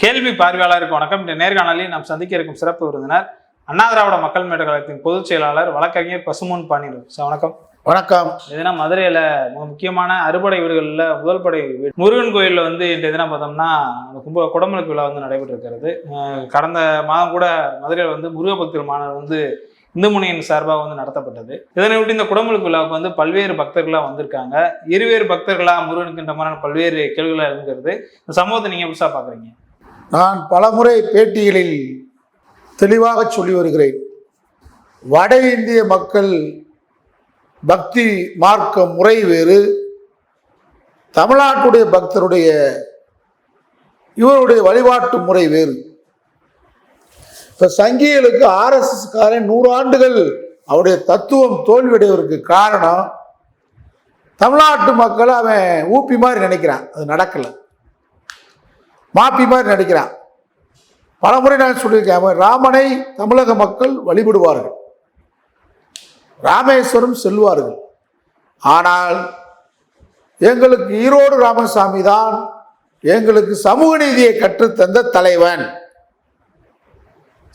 கேள்வி பார்வையாளருக்கு வணக்கம். இந்த நேர்காணலில் நாம் சந்திக்க இருக்கும் சிறப்பு விருந்தினர் அண்ணா திராவிட மக்கள் முன்னேற்ற கழகத்தின் பொதுச் செயலாளர் வழக்கறிஞர் பசுமன் பாண்டியன். சார் வணக்கம். வணக்கம். இதுனா மதுரையில மிக முக்கியமான அறுபடை வீடுகளில் முதல் படை வீடு முருகன் கோயிலில் வந்து இன்றைய தினம் பார்த்தோம்னா அந்த கும்ப குடமுழுக்கு விழா வந்து நடைபெற்று இருக்கிறது அஹ் கடந்த மாதம் கூட மதுரையில் வந்து முருக பக்தர் மாநாடு வந்து இந்து முனையின் சார்பாக வந்து நடத்தப்பட்டது. இதனையொட்டி இந்த குடமுழுக்கு விழாவுக்கு வந்து பல்வேறு பக்தர்களாக வந்திருக்காங்க. இருவேறு பக்தர்களா முருகனுக்குன்ற மாதிரியான பல்வேறு கேள்விகளாக இருக்கிறது இந்த சம்பவத்தை நீங்க புதுசாக பார்க்குறீங்க. நான் பலமுறை பேட்டிகளில் தெளிவாக சொல்லி வருகிறேன். வட இந்திய மக்கள் பக்தி மார்க்க முறை வேறு. தமிழ்நாட்டுடைய பக்தருடைய இவருடைய வழிபாட்டு முறை வேறு. இப்போ சங்கிகளுக்கு ஆர்எஸ்எஸ்காரன் நூறு ஆண்டுகள் அவருடைய தத்துவம் தோல்வியடைவதற்கு காரணம் தமிழ்நாட்டு மக்கள் அவன் ஊப்பி மாதிரி நினைக்கிறான். அது நடக்கலை. மாப்பி மாதிரி நடிக்கிறான். பலமுறை நான் சொல்லியிருக்கேன் அவன் ராமனை தமிழக மக்கள் வழிபடுவார்கள். ராமேஸ்வரம் செல்வார்கள். ஆனால் எங்களுக்கு ஈரோடு ராமசாமி தான் எங்களுக்கு சமூக நீதியை கற்றுத்தந்த தலைவன்.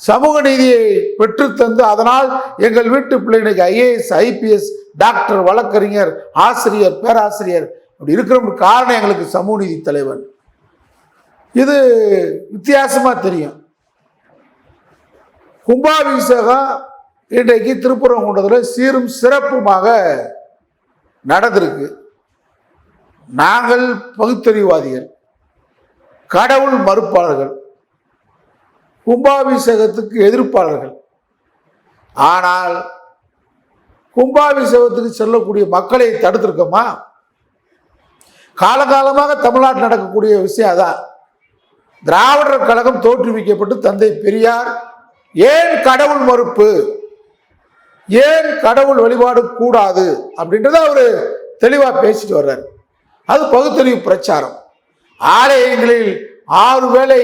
சமூக நீதியை பெற்றுத்தந்து அதனால் எங்கள் வீட்டு பிள்ளைகளுக்கு ஐஏஎஸ் ஐபிஎஸ் டாக்டர் வழக்கறிஞர் ஆசிரியர் பேராசிரியர் அப்படி இருக்கிற காரணம் எங்களுக்கு சமூக நீதி தலைவன். இது வித்தியாசமாக தெரியும். கும்பாபிஷேகம் இன்றைக்கு திருப்பரங்குன்றத்தில் சீரும் சிறப்புமாக நடந்திருக்கு. நாங்கள் பகுத்தறிவாதிகள் கடவுள் மறுப்பாளர்கள் கும்பாபிஷேகத்துக்கு எதிர்ப்பாளர்கள். ஆனால் கும்பாபிஷேகத்துக்கு செல்லக்கூடிய மக்களை தடுத்திருக்கோமா? காலகாலமாக தமிழ்நாட்டில் நடக்கக்கூடிய விஷயம் அதான். திராவிடர் கழகம் தோற்றுவிக்கப்பட்டு தந்தை பெரியார். ஏன் கடவுள் மறுப்பு? ஏன் கடவுள் வழிபாடு கூடாது? அப்படின்றத அவர் தெளிவாக பேசிட்டு வர்றார். அது பகுத்தறிவு பிரச்சாரம். ஆலயங்களில் ஆறு வேளை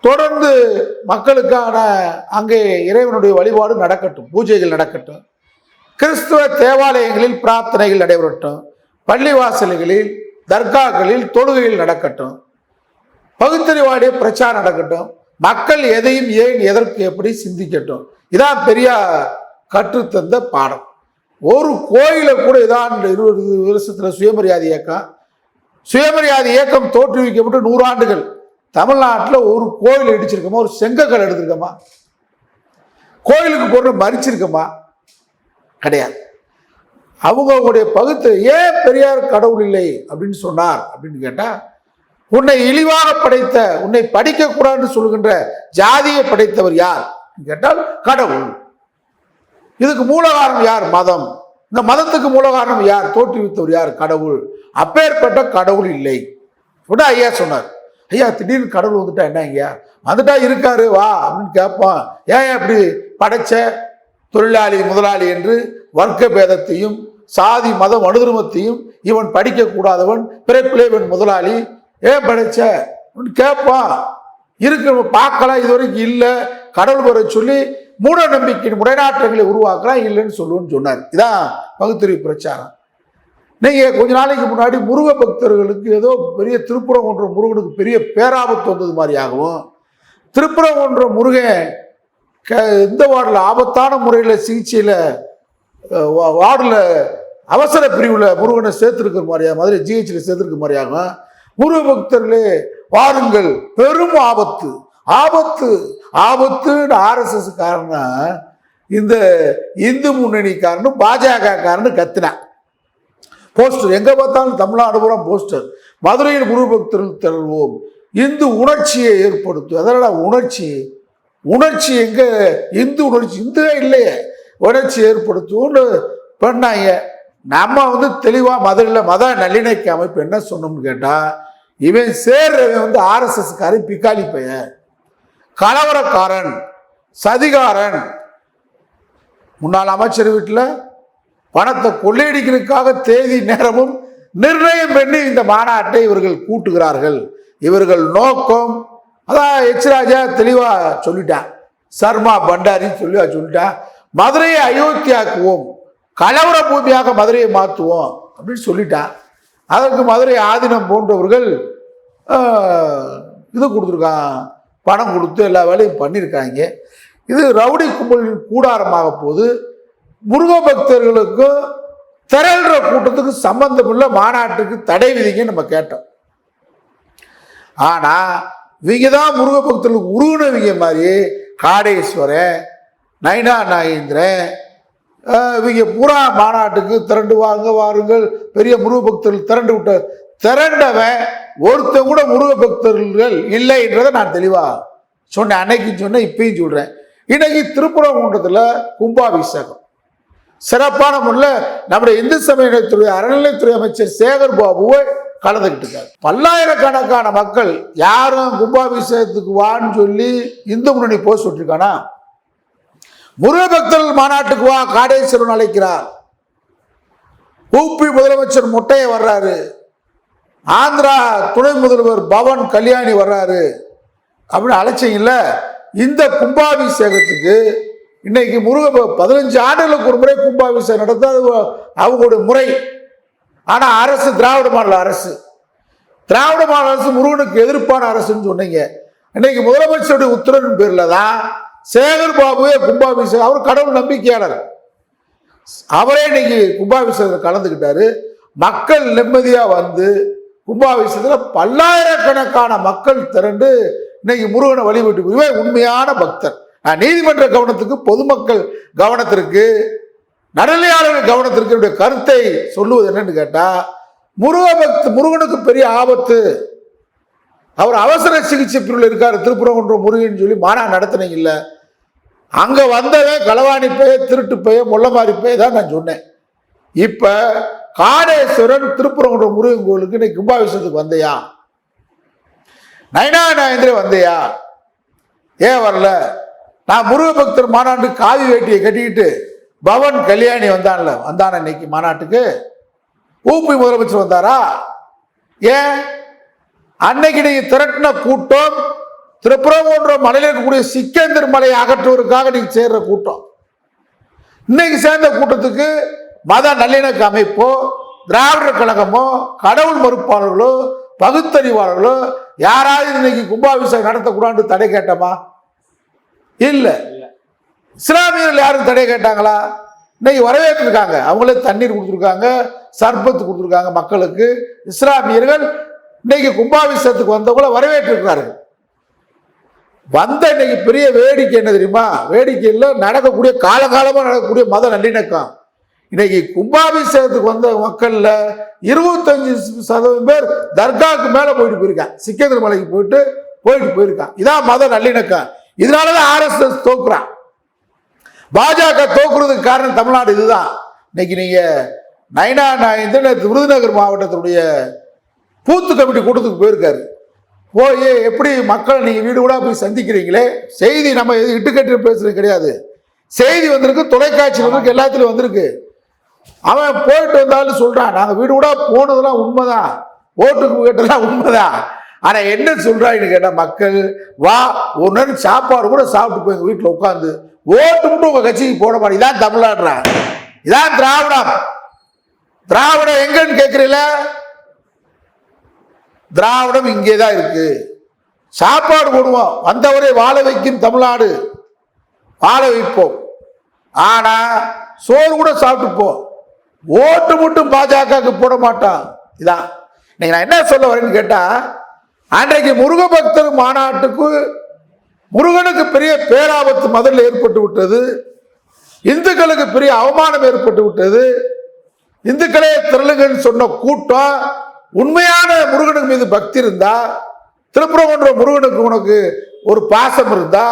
தொடர்ந்து மக்களுக்கான அங்கே இறைவனுடைய வழிபாடு நடக்கட்டும் பூஜைகள் நடக்கட்டும். கிறிஸ்துவ தேவாலயங்களில் பிரார்த்தனைகள் நடைபெறட்டும். பள்ளிவாசல்களில் தர்காக்களில் தொழுகைகள் நடக்கட்டும். பகுத்தறிவாடிய பிரச்சாரம் நடக்கட்டும். மக்கள் எதையும் ஏன் எதற்கு எப்படி சிந்திக்கட்டும். இதான் பெரியார் கற்றுத்தந்த பாடம். ஒரு கோயிலை கூட இதான் இருபது வருஷத்தில் சுயமரியாதை இயக்கம். சுயமரியாதை இயக்கம் தோற்றுவிக்கப்பட்டு நூறாண்டுகள். தமிழ்நாட்டில் ஒரு கோயில் இடிச்சிருக்கோமா? ஒரு செங்கக்கல் எடுத்திருக்கோமா? கோயிலுக்கு பொருள் மறிச்சிருக்கோமா? கிடையாது. அவங்களுடைய பகுத்து ஏன் பெரியார் கடவுள் இல்லை அப்படின்னு சொன்னார் அப்படின்னு கேட்டால் உன்னை இழிவாக படைத்த உன்னை படிக்கக்கூடாதுன்னு சொல்லுகின்ற ஜாதியை படைத்தவர் யார்? கேட்டால் கடவுள். இதுக்கு மூல காரணம் யார்? மதம். இந்த மதத்துக்கு மூல காரணம் யார்? தோற்றுவித்தவர் யார்? கடவுள். அப்பேற்பட்ட கடவுள் இல்லை. உடனே ஐயா சொன்னார். ஐயா திடீர்னு கடவுள் வந்துட்டா என்ன ஐயா? வந்துட்டா இருக்காரு வா அப்படின்னு கேட்பான். ஏன் அப்படி படைச்ச தொழிலாளி முதலாளி என்று வர்க்க பேதத்தையும் சாதி மதம் அனுதர்மத்தையும் இவன் படிக்கக்கூடாதவன் பிறப்பிலே இவன் முதலாளி ஏன் படைச்ச கேட்பான் இருக்கு பார்க்கலாம் இது வரைக்கும் இல்லை. கடவுள் வர சொல்லி மூட நம்பிக்கை முறைநாட்டங்களை உருவாக்கலாம் இல்லைன்னு சொல்லுவோன்னு சொன்னார். இதான் பகுத்தறிவு பிரச்சாரம். நீங்கள் கொஞ்ச நாளைக்கு முன்னாடி முருக பக்தர்களுக்கு ஏதோ பெரிய திருப்புறம் ஒன்ற முருகனுக்கு பெரிய பேராபத்து வந்தது மாதிரியாகவும் திருப்புறங்குன்ற முருகன் க இந்த வார்டில் ஆபத்தான முறையில் சிகிச்சையில் வார்டில் அவசர பிரிவில் முருகனை சேர்த்துருக்கிற மாதிரியா மாதிரி ஜிஹெச்சில் சேர்த்துருக்க மாதிரியாகும் குரு பக்தர்களே வாருங்கள். பெரும் ஆபத்து. ஆபத்து. ஆபத்துன்னு ஆர்எஸ்எஸ் காரணம் இந்த இந்து முன்னணிக்காரனு பாஜக காரனு கத்தினான். போஸ்டர். எங்கே பார்த்தாலும் தமிழ்நாடு பூரா போஸ்டர். மதுரையில் குரு பக்தர்கள் தருவோம். இந்து உணர்ச்சியை ஏற்படுத்தும் அதனால் உணர்ச்சி. உணர்ச்சி எங்கே? இந்து உணர்ச்சி. இந்துவே இல்லையே. உணர்ச்சி ஏற்படுத்தும்னு பண்ணாங்க. நம்ம வந்து தெளிவாக மதுரையில் மத நல்லிணக்க அமைப்பு என்ன சொன்னோம்னு கேட்டால் இவன் சேர்றவன் வந்து ஆர்எஸ்எஸ்காரன் பிக்காளி பையன். கலவரக்காரன் சதிகாரன். முன்னாள் அமைச்சர் வீட்டில் பணத்தை கொள்ளையடிக்கிறதுக்காக தேதி நேரமும் நிர்ணயம் பண்ணி இந்த மாநாட்டை இவர்கள் கூட்டுகிறார்கள். இவர்கள் நோக்கம் அதான் எச் ராஜா தெளிவாக சொல்லிட்டான். சர்மா பண்டாரின்னு சொல்லி சொல்லிட்டான். மதுரையை அயோத்தியாக்குவோம் கலவர பூமியாக மதுரையை மாற்றுவோம் அப்படின்னு சொல்லிட்டான். அதற்கு மதுரை ஆதீனம் போன்றவர்கள் இது கொடுத்துருக்கான் பணம் கொடுத்து எல்லா வேலையும் பண்ணியிருக்காங்க. இது ரவுடி கும்பலின் கூடாரமாக போது முருக பக்தர்களுக்கும் திரள்ற கூட்டத்துக்கு சம்பந்தமுள்ள மாநாட்டுக்கு தடை விதிங்க நம்ம கேட்டோம். ஆனால் இவங்க தான் முருக பக்தர்களுக்கு உருகுனவங்க மாதிரி காடேஸ்வரன் நயனா நாகேந்திரன் இவங்க பூரா மாநாட்டுக்கு திரண்டு வாங்க வாருங்கள். பெரிய முருக பக்தர்கள் திரண்டு விட்ட திரண்டவன் ஒருத்தன் கூட முருக பக்தர்கள் இல்லைன்றதை நான் தெளிவாக சொன்னேன். அன்னைக்கு சொன்னேன் இப்பயும் சொல்கிறேன் இன்னைக்கு திருப்பரங்குன்றத்தில் கும்பாபிஷேகம். சிறப்பான முறையில் நம்முடைய இந்து சமயத்துறை அறநிலைத்துறை அமைச்சர் சேகர் பாபுவை கலந்துக்கிட்டு இருக்காரு. பல்லாயிரக்கணக்கான மக்கள் யாரும் கும்பாபிஷேகத்துக்கு வான்னு சொல்லி இந்து முன்னணி போஸ்ட் விட்டுருக்கானா? முருகபக்தர்கள் மாநாட்டுக்கு வா காடேஸ்வரன் அழைக்கிறார். ஊபி முதலமைச்சர் முட்டையை வர்றாரு. ஆந்திரா துணை முதல்வர் பவன் கல்யாணி வர்றாரு. அப்படின்னு அழைச்சிங்கல்ல இந்த கும்பாபிஷேகத்துக்கு இன்னைக்கு முருக பதினஞ்சு ஆண்டுகளுக்கு ஒரு முறை கும்பாபிஷேகம் நடந்தால் அது அவங்களுடைய முறை. ஆனால் அரசு திராவிட மாடல் அரசு. திராவிட மாநில அரசு முருகனுக்கு எதிர்ப்பான அரசுன்னு சொன்னீங்க. இன்னைக்கு முதலமைச்சருடைய உத்தரவின் பேரில் தான் சேகர் பாபுவே கும்பாபிஷேகம். அவர் கடவுள் நம்பிக்கையாளர். அவரே இன்னைக்கு கும்பாபிஷேகத்தில் கலந்துக்கிட்டாரு. மக்கள் நிம்மதியா வந்து கும்பாபிஷேகத்தில் பல்லாயிரக்கணக்கான மக்கள் திரண்டு இன்னைக்கு முருகனை வழிபட்டு இவன் உண்மையான பக்தர். நான் நீதிமன்ற கவனத்துக்கு பொதுமக்கள் கவனத்திற்கு நடலையாளர்கள் கவனத்திற்கு என்னுடைய கருத்தை சொல்லுவது என்னன்னு கேட்டால் முருக பக்த முருகனுக்கு பெரிய ஆபத்து. அவர் அவசர சிகிச்சை பிரிவில் இருக்கார். திருப்புறங்குன்றம் முருகன் சொல்லி மாநா நடத்துனீங்கல்ல அங்கே வந்தவன் களவாணி பைய திருட்டு பைய முள்ளமாரி பைய தான் நான் சொன்னேன். இப்போ காடேஸ்வரன் திருப்புறங்குன்றம் முருகன் கோயிலுக்கு இன்னைக்கு கும்பாபிஷேகத்துக்கு வந்தையா? நயனா நாயந்திரே வந்தையா? ஏன் வரல? நான் முருக பக்தர் மாநாட்டு காவி வேட்டியை கட்டிக்கிட்டு பவன் கல்யாணி வந்தான்ல வந்தான இன்னைக்கு மாநாட்டுக்கு? ஊபி முதலமைச்சர் வந்தாரா? ஏன்? அன்னைக்கு நீங்க திரட்டின கூட்டம் திருப்புறம்போன்ற மலையில் இருக்கக்கூடிய சிக்கந்தர் மலையை அகற்றுவதற்காக நீங்க சேர்ற கூட்டம். இன்னைக்கு சேர்ந்த கூட்டத்துக்கு மத நல்லிணக்க அமைப்போ திராவிடர் கழகமோ கடவுள் மறுப்பாளர்களோ பகுத்தறிவாளர்களோ யாராவது இன்னைக்கு கும்பாபிஷேகம் நடத்தக்கூடாதுன்னு தடை கேட்டோமா? இல்லை. இஸ்லாமியர்கள் யாரும் தடை கேட்டாங்களா? இன்னைக்கு வரவேற்றிருக்காங்க அவங்களே தண்ணீர் கொடுத்துருக்காங்க சர்பத்து கொடுத்துருக்காங்க மக்களுக்கு. இஸ்லாமியர்கள் இன்னைக்கு கும்பாபிஷேகத்துக்கு வந்தவங்கள வரவேற்றிருக்கிறார்கள் வந்த இன்னைக்கு பெரிய வேடிக்கை என்ன தெரியுமா? வேடிக்கையில் நடக்கக்கூடிய காலகாலமாக நடக்கக்கூடிய மத நல்லிணக்கம் இன்னைக்கு கும்பாபிஷேகத்துக்கு வந்த மக்களில் இருபத்தஞ்சு சதவீதம் பேர் தர்காவுக்கு மேலே போயிட்டு போயிருக்கான் சிக்கேந்திர மலைக்கு போயிட்டு போயிட்டு போயிருக்கான் இதான் மத நல்லிணக்கம் இதனால தான் ஆர்எஸ்எஸ் தோக்குறான். பாஜக தோக்குறதுக்கு காரணம் தமிழ்நாடு இதுதான். இன்னைக்கு நீங்கள் நைனா நான் இந்த விருதுநகர் மாவட்டத்தினுடைய பூத்து கமிட்டி கூட்டத்துக்கு போயிருக்காரு. போய் எப்படி மக்களை நீங்கள் வீடு கூட போய் சந்திக்கிறீங்களே? செய்தி நம்ம எது இட்டுக்கட்டு பேசுறது கிடையாது. செய்தி வந்திருக்கு தொலைக்காட்சி வந்திருக்கு எல்லாத்துலையும் வந்திருக்கு. அவன் போயிட்டு வந்தாலும் சொல்கிறான் நாங்கள் வீடு கூட போனதெல்லாம் உண்மைதான். ஓட்டுக்கு கேட்டதெல்லாம் உண்மைதான். ஆனால் என்ன சொல்கிறான்னு கேட்டால் மக்கள் வா ஒரு நேரம் சாப்பாடு கூட சாப்பிட்டு போய் எங்கள் வீட்டில் உட்காந்து ஓட்டு மட்டும் உங்கள் கட்சிக்கு போட மாட்டேன் இதான் தமிழ்நாடுறான் இதான் திராவிடம். திராவிடம் எங்கன்னு கேக்குறீங்களா? திராவிடம் இங்கே தான் இருக்கு. சாப்பாடு போடுவோம். வந்தவரை வாழ வைக்கும் தமிழ்நாடு. வாழ வைப்போம். ஆனா சோறு கூட சாப்பிட்டுப்போம். ஓட்டு மட்டும் பாஜகவுக்கு போட மாட்டான். இதான். இன்னைக்கு நான் என்ன சொல்ல வரேன்னு கேட்டா அன்றைக்கு முருக பக்தர் மாநாட்டுக்கு முருகனுக்கு பெரிய பேராபத்து முதல்ல ஏற்பட்டு விட்டது. இந்துக்களுக்கு பெரிய அவமானம் ஏற்பட்டு விட்டது. இந்துக்களே திரளுங்கன்னு சொன்ன கூட்டம் உண்மையான முருகனுக்கு மீது பக்தி இருந்தா திருப்புறங்குன்ற முருகனுக்கு உனக்கு ஒரு பாசம் இருந்தா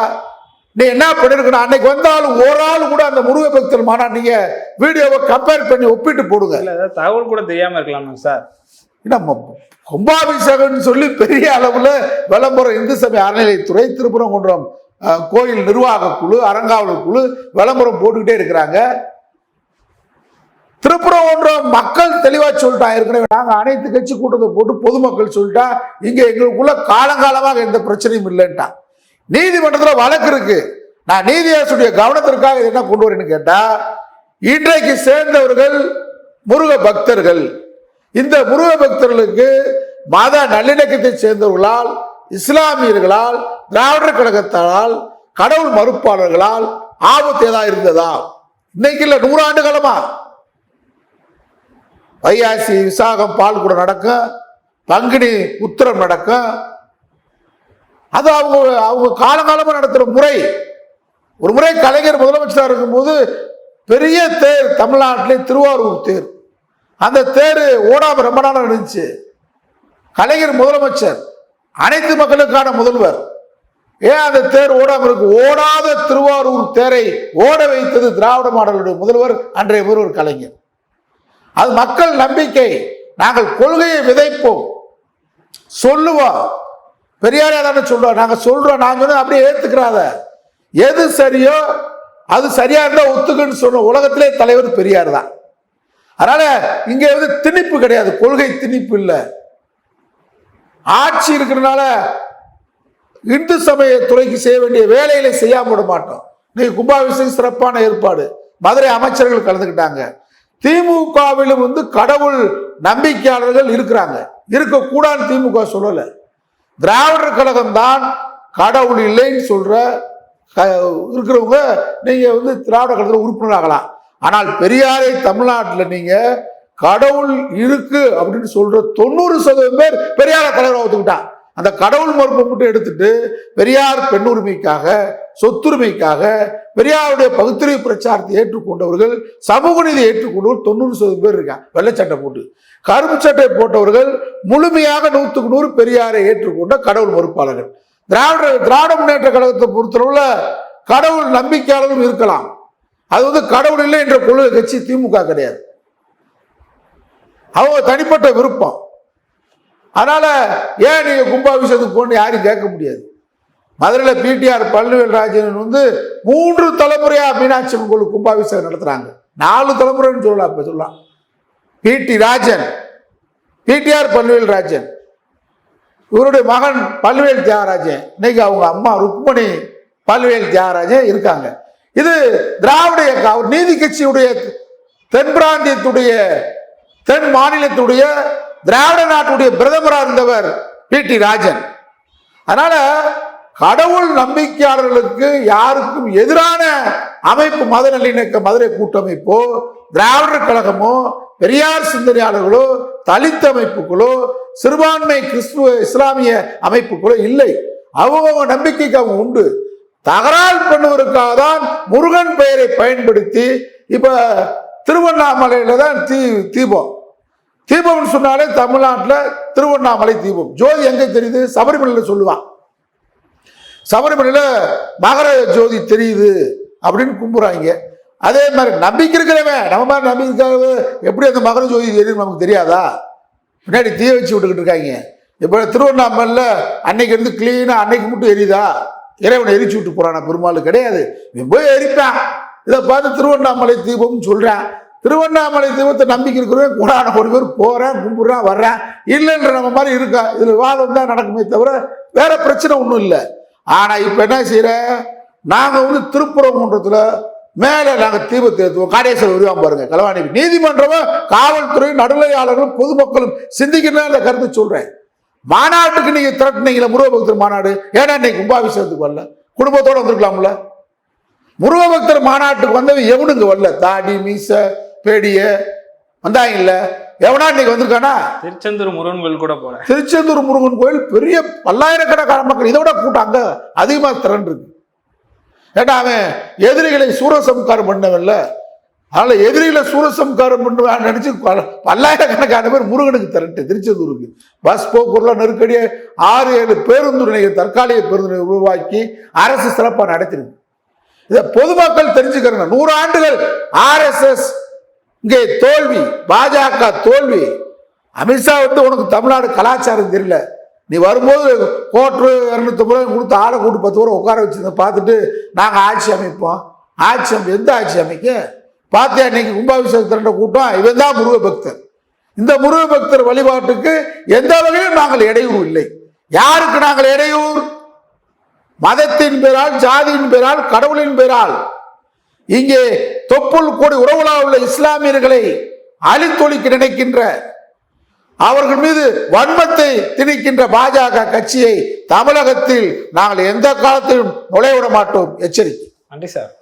நீ என்ன பண்ணிருக்கணும்? அன்னைக்கு வந்தாலும் ஒரு ஆள் கூட அந்த முருக பக்தர் மாநாடு நீங்க வீடியோவை கம்பேர் பண்ணி ஒப்பிட்டு போடுங்க. தகவல் கூட தெரியாம இருக்கலாமா சார். நம்ம கும்பாபிஷேகம்னு சொல்லி பெரிய அளவுல விளம்பரம் இந்து சமய அறநிலைத்துறை திருப்புறங்குன்றம் கோயில் நிர்வாக குழு அறங்காவலர் குழு விளம்பரம் போட்டுக்கிட்டே இருக்கிறாங்க. திருப்புறங்குன்றம் மக்கள் தெளிவா சொல்லிட்டா. ஏற்கனவே நாங்க அனைத்து கட்சி கூட்டத்தை போட்டு பொதுமக்கள் சொல்லிட்டா இங்க எங்களுக்குள்ள காலங்காலமாக எந்த பிரச்சனையும் இல்லைன்ட்டா. நீதிமன்றத்துல வழக்கு இருக்கு. நான் நீதியரசுடைய கவனத்திற்காக என்ன கொண்டு வரேன்னு கேட்டா இன்றைக்கு சேர்ந்தவர்கள் முருக பக்தர்கள். இந்த முருக பக்தர்களுக்கு மத நல்லிணக்கத்தை சேர்ந்தவர்களால் இஸ்லாமியர்களால் திராவிடர் கழகத்தால் கடவுள் மறுப்பாளர்களால் ஆபத்து ஏதாவது இருந்ததா? இன்னைக்கு இல்லை நூறாண்டு காலமா? வையாசி விசாகம் பால் கூட நடக்கும் பங்குனி உத்திரம் நடக்கும் அது அவங்க அவங்க காலகாலமாக நடத்துகிற முறை. ஒரு முறை கலைஞர் முதலமைச்சராக இருக்கும்போது பெரிய தேர் தமிழ்நாட்டிலே திருவாரூர் தேர். அந்த தேர் ஓடாமல் ரொம்ப நாள் இருந்துச்சு. கலைஞர் முதலமைச்சர் அனைத்து மக்களுக்கான முதல்வர். ஏன் அந்த தேர் ஓடாமல் இருக்கு? ஓடாத திருவாரூர் தேரை ஓட வைத்தது திராவிட மாடலுடைய முதல்வர் அன்றைய முதல்வர் கலைஞர். அது மக்கள் நம்பிக்கை. நாங்கள் கொள்கையை விதைப்போம். சொல்லுவோம். பெரியார் தானே சொல்றோம் நாங்க சொல்றோம் நான் அப்படியே ஏத்துக்கிறாத. எது சரியோ அது சரியா இருந்தா ஒத்துக்குன்னு சொன்ன உலகத்திலே தலைவர் பெரியார் தான். அதனால இங்க வந்து திணிப்பு கிடையாது கொள்கை திணிப்பு இல்லை. ஆட்சி இருக்கிறதுனால இந்து சமய துறைக்கு செய்ய வேண்டிய வேலைகளை செய்யாம விட மாட்டோம். இன்னைக்கு கும்பாபிஷேகம் சிறப்பான ஏற்பாடு. மதுரை அமைச்சர்கள் கலந்துக்கிட்டாங்க. திமுகவிலும் வந்து கடவுள் நம்பிக்கையாளர்கள் இருக்கிறாங்க. இருக்கக்கூடாதுன்னு திமுக சொல்லலை. திராவிடர் கழகம் தான் கடவுள் இல்லைன்னு சொல்ற க- இருக்கிறவங்க நீங்க வந்து திராவிட கழகத்தில் உறுப்பினர் ஆகலாம். ஆனால் பெரியாரை தமிழ்நாட்டில் நீங்க கடவுள் இருக்கு அப்படின்னு சொல்ற தொண்ணூறு சதவீதம் பேர் பெரியார தலைவராக ஒத்துக்கிட்டான் அந்த கடவுள் மறுப்பை மட்டும் எடுத்துட்டு பெரியார் பெண்ணுரிமைக்காக சொத்துரிமைக்காக பெரியாருடைய பகுத்தறிவு பிரச்சாரத்தை ஏற்றுக்கொண்டவர்கள் சமூக நீதி ஏற்றுக்கொண்டவர்கள் தொண்ணூறு சதவீதம் பேர் இருக்காங்க. வெள்ளச்சட்டை போட்டு. கரும்பு சட்டை போட்டவர்கள் முழுமையாக நூற்றுக்கு நூறு பெரியாரை ஏற்றுக்கொண்ட கடவுள் மறுப்பாளர்கள். திராவிட திராவிட முன்னேற்ற கழகத்தை பொறுத்தளவுல கடவுள் நம்பிக்கையாளரும் இருக்கலாம். அது வந்து கடவுள் இல்லை என்ற கொள்கை கட்சி திமுக கிடையாது. அவங்க தனிப்பட்ட விருப்பம். அதனால ஏன் நீங்க கும்பாபிஷேகத்துக்கு போன்னு யாரும் கேட்க முடியாது. மதுரையில் பிடிஆர் பழனிவேல் ராஜன் வந்து மூன்று தலைமுறையாக மீனாட்சி அம்மன் கோவில் கும்பாபிஷேகம் நடத்துகிறாங்க நாலு தலைமுறைன்னு சொல்லலாம் இப்போ சொல்லலாம். பிடி ராஜன் பிடிஆர் பழனிவேல் ராஜன் இவருடைய மகன் பல்வேல் தியாகராஜன் இன்னைக்கு அவங்க அம்மா ருக்மணி பல்வேல் தியாகராஜன் இருக்காங்க. இது திராவிட இயக்கம் அவர் நீதி கட்சியுடைய தென் பிராந்தியத்துடைய தென் மாநிலத்துடைய திராவிட நாட்டுடைய பிரதமராக இருந்தவர் பி டி ராஜன். அதனால கடவுள் நம்பிக்கையாளர்களுக்கு யாருக்கும் எதிரான அமைப்பு மத நல்லிணக்க மதுரை கூட்டமைப்போ திராவிடர் கழகமோ பெரியார் சிந்தனையாளர்களோ தலித் அமைப்புகளோ சிறுபான்மை கிறிஸ்துவ இஸ்லாமிய அமைப்புகளோ இல்லை. அவங்க நம்பிக்கைக்கு அவங்க உண்டு. தகராறு பண்ணுவதற்காக தான் முருகன் பெயரை பயன்படுத்தி இப்ப திருவண்ணாமலையில தான் தீ தீபம். தீபம்னு சொன்னாலே தமிழ்நாட்டில் திருவண்ணாமலை தீபம். ஜோதி எங்க தெரியுது? சபரிமலையில் சொல்லுவான். சபரிமலையில் மகர ஜோதி தெரியுது அப்படின்னு கும்பிட்றாங்க அதே மாதிரி நம்பிக்கை இருக்கிறவன் நம்ம மாதிரி நம்பிக்கை எப்படி அந்த மகர ஜோதி தெரியும் நமக்கு தெரியாதா? பின்னாடி தீ வச்சு விட்டுக்கிட்டு இருக்காங்க. இப்போ திருவண்ணாமலையில் அன்னைக்கு இருந்து கிளீனாக அன்னைக்கு மட்டும் எரியுதா? இறைவனை எரிச்சு விட்டு போறானா? பெருமாள் கிடையாது. இவன் போய் எரிப்பான். இதை பார்த்து திருவண்ணாமலை தீபம்னு சொல்கிறேன் திருவண்ணாமலை தீபத்தை நம்பிக்கை இருக்கிறவன் கூடான ஒரு பேர் போகிறேன் கும்பிட்றேன் வர்றேன். இல்லைன்ற நம்ம மாதிரி இருக்கா? இதில் வாதம் தான் நடக்குமே தவிர வேற பிரச்சனை ஒன்றும் இல்லை. ஆனா இப்ப என்ன செய்யற? நாங்க வந்து திருப்புறங்குன்றத்துல மேல நாங்க தீபத்தை ஏற்றுவோம் காடேஸ்வரர் வருவான் பாருங்க. கலவாணி நீதிமன்றமும் காவல்துறை நடுநிலையாளர்களும் பொதுமக்களும் சிந்திக்கணும் அந்த கருத்தை சொல்றேன். மாநாட்டுக்கு நீங்க திரட்டினீங்களா முருகபக்தர் மாநாடு. ஏன்னா இன்னைக்கு கும்பாபிஷேகத்துக்கு வரல. குடும்பத்தோட வந்திருக்கலாம்ல. முருகபக்தர் மாநாட்டுக்கு வந்தவன் எவனுங்க வரல? தாடி மீச பேடிய வந்தாங்கல்ல. எவனா இன்னைக்கு வந்திருக்கானா? திருச்செந்தூர் முருகன் கோயில் கூட போறேன். திருச்செந்தூர் முருகன் கோயில் பெரிய பல்லாயிரக்கணக்கான மக்கள் இதை விட கூட்டம் அங்க அதிகமா திரண்டு இருக்கு. ஏன்னா அவன் எதிரிகளை சூரசம்காரம் பண்ணவன்ல? அதனால எதிரிகளை சூரசம்காரம் பண்ணுவான் நினைச்சு பல- பல்லாயிரக்கணக்கான பேர் முருகனுக்கு திரட்டு திருச்செந்தூருக்கு. பஸ் போக்குவரத்து நெருக்கடியை ஆறு ஏழு பேருந்து நிலையம் தற்காலிக பேருந்து நிலையம் உருவாக்கி அரசு சிறப்பாக நடத்திருக்கு. இதை பொதுமக்கள் தெரிஞ்சுக்கிறங்க நூறு ஆண்டுகள் ஆர்எஸ்எஸ் இங்கே தோல்வி பாஜக தோல்வி. அமித்ஷா வந்து உனக்கு தமிழ்நாடு கலாச்சாரம் தெரியல. நீ வரும்போது கோட்ரு இரநூத்தம்பது ரூபாய் கொடுத்து ஆளை கூட்டு பத்து ரூபா உட்கார வச்சுருந்த பார்த்துட்டு நாங்கள் ஆட்சி அமைப்போம். ஆட்சி அமை எந்த ஆட்சி அமைக்க? பார்த்தியா இன்னைக்கு கும்பாபிஷேகத்திரண்ட கூட்டம்? இவன் தான் முருக பக்தர். இந்த முருக பக்தர் வழிபாட்டுக்கு எந்த வகையிலும் நாங்கள் இடையூறு இல்லை. யாருக்கு நாங்கள் இடையூறு? மதத்தின் பெயரால் ஜாதியின் பெயரால் கடவுளின் பெயரால் இங்கே தொப்புள் கூடி உறவுலா உள்ள இஸ்லாமியர்களை அழித்தொழிக்க நினைக்கின்ற அவர்கள் மீது வன்மத்தை திணிக்கின்ற பாஜக கட்சியை தமிழகத்தில் நாங்கள் எந்த காலத்திலும் நுழைவிட மாட்டோம். எச்சரிக்கை. நன்றி சார்.